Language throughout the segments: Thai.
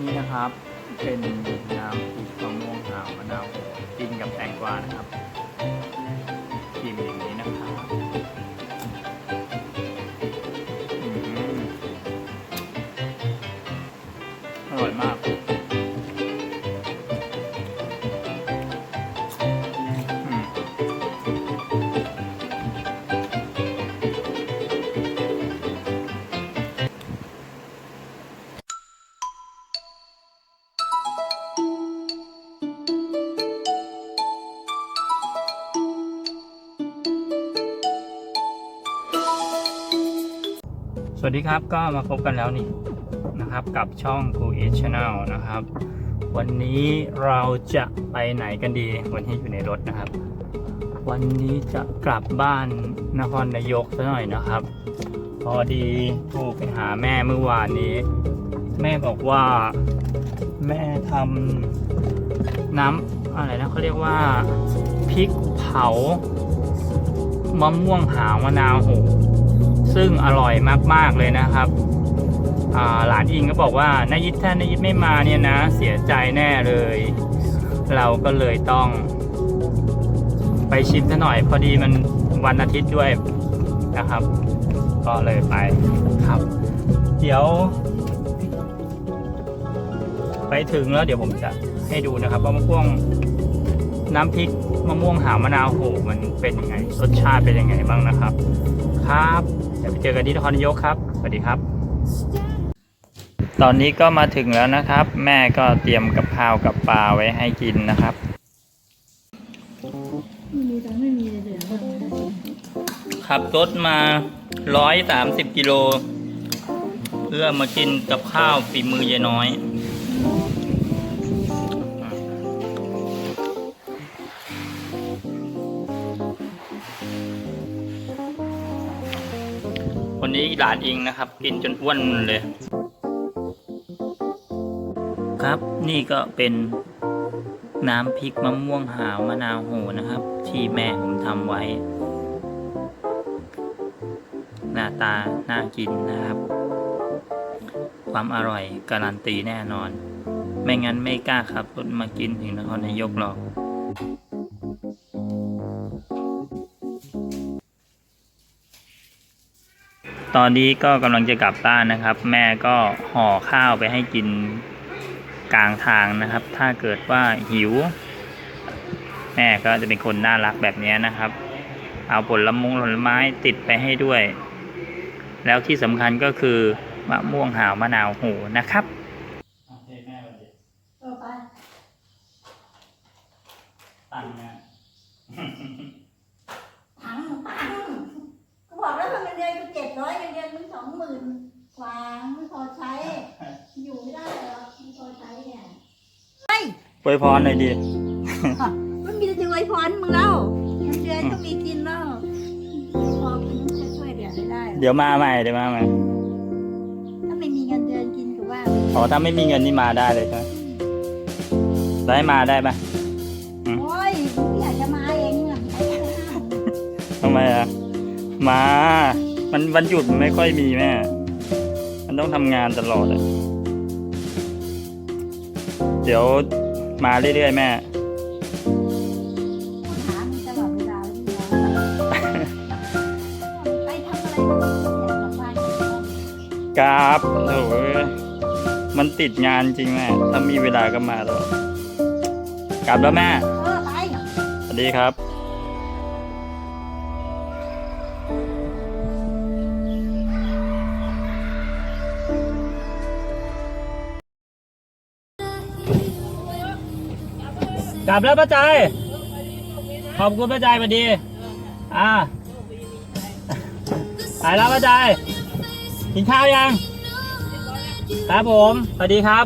นี่นะครับ เป็นน้ำพริกมะม่วงหาวมะนาวกินกับแตงกวานะครับกินอย่างนี้ วัสดีครับก็มาพบกันแล้วนี่นะครับกับช่อง c o o a Channel นะครับ วันนี้เราจะไปไหนกันดี วันนี้อยู่ในรถนะครับ วันนี้จะกลับบ้านนครนายกซะหน่อยนะครับ พอดีโทรไปหาแม่เมื่อวานนี้ แม่บอกว่าแม่ทำน้ำอะไรนะเขาเรียกว่าพริกเผามะม่วงหาวมะนาวโห ซึ่งอร่อยมาก ๆ เลยนะครับหลานอิงก็บอกว่านายิทถ้านายิทไม่มาเนี่ยนะ เสียใจแน่เลย เราก็เลยต้อง ไปชิมซะหน่อย พอดีมันวันอาทิตย์ด้วยนะครับ ก็เลยไปครับ เดี๋ยว ไปถึงแล้วเดี๋ยวผมจะให้ดูนะครับว่ามะม่วง น้ำพริกมะม่วงหาวมะนาวโหมันเป็นยังไงรสชาติเป็นยังไงบ้างนะครับ ครับเดี๋ยวไปเจอกันที่นครนายกครับสวัสดีครับ ตอนนี้ก็มาถึงแล้วนะครับ แม่ก็เตรียมกับข้าวกับปลาไว้ให้กินนะครับไม่มีทั้งไม่มีเลยเดี๋ยวเราขับรถมา130กิโล เพื่อมากินกับข้าวฝีมือยายน้อย วันนี้หลานอิงนะครับ กินจนอ้วนเลย ครับนี่ก็เป็นน้ำพริกมะม่วงหาวมะนาวโหนะครับ ที่แม่ผมทำไว้ หน้าตาน่ากินนะครับ ความอร่อยการันตีแน่นอน ไม่งั้นไม่กล้าขับรถมากินถึงนครนายกหรอก ตอนนี้ก็กำลังจะกลับบ้านนะครับ แม่ก็ห่อข้าวไปให้กินกลางทางนะครับ ถ้าเกิดว่าหิว แม่ก็จะเป็นคนน่ารักแบบนี้นะครับ เอาผลมงผลไม้ติดไปให้ด้วย แล้วที่สำคัญก็คือมะม่วงหาวมะนาวหูนะครับ เออไป ตังนะ ถังตังก็บอกแล้วว่าเงินเดือนกูเจ็ดร้อยเงินเดือนมึงสองหมื่นกว่าไม่พอใช้ อยู่ไม่ได้หรอกไม่พอใช้เนี่ย อ วยพรหน่อยดิมันมีแต่จะไว้พรมึงแล้วเงินเดือนก็มีกินแล้วพอกินจะช่วยเหลือไม่ได้หรอกเดี๋ยวมาใหม่เดี๋ยวมาใหม่ถ้าไม่มีเงินเดือนกินก็ว่าอ๋อถ้าไม่มีเงินนี่มาได้เลยใช่ไหมได้มาได้ปะโอ้ยมึงอยากจะมาเองเนี่ยใช้ไม่ได้ทำไมอะมา มันวันหยุดมันไม่ค่อยมีแม่ มันต้องทำงานตลอดอะเดี๋ยว มาเรื่อยๆแม่ หามึงตลอดเวลาเลยพี่น้องไปทำอะไรก็ไม่รู้เนี่ยกลับบ้านก็ไม่ต้องกราบโอ้ยมันติดงานจริงแม่ ถ้ามีเวลาก็มาแล้วกลับแล้วแม่ เออไป สวัสดีครับ กลับแล้วป้าใจ ขอบคุณป้าใจายสวัสดี อ่าไปแล้วป้าใจ กินข้าวยัง ครับผมสวัสดีครับ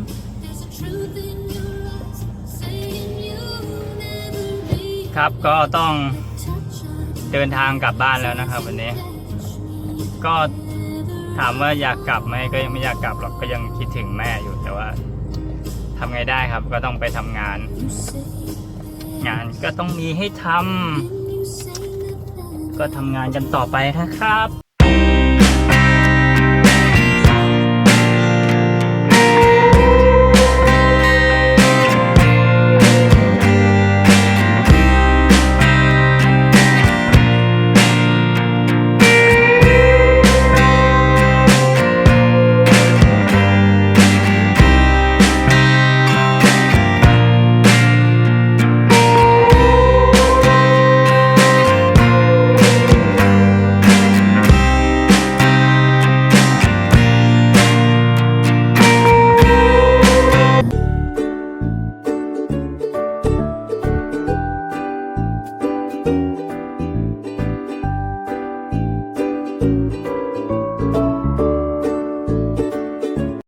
ครับก็ต้องเดินทางกลับบ้านแล้วนะครับ วันนี้ ก็ถามว่าอยากกลับไหมก็ยังไม่อยากกลับหรอกก็ยังคิดถึงแม่อยู่แต่ว่า ทำไงได้ครับก็ต้องไปทำงาน งานก็ต้องมีให้ทำก็ทำงานกันต่อไปนะครับ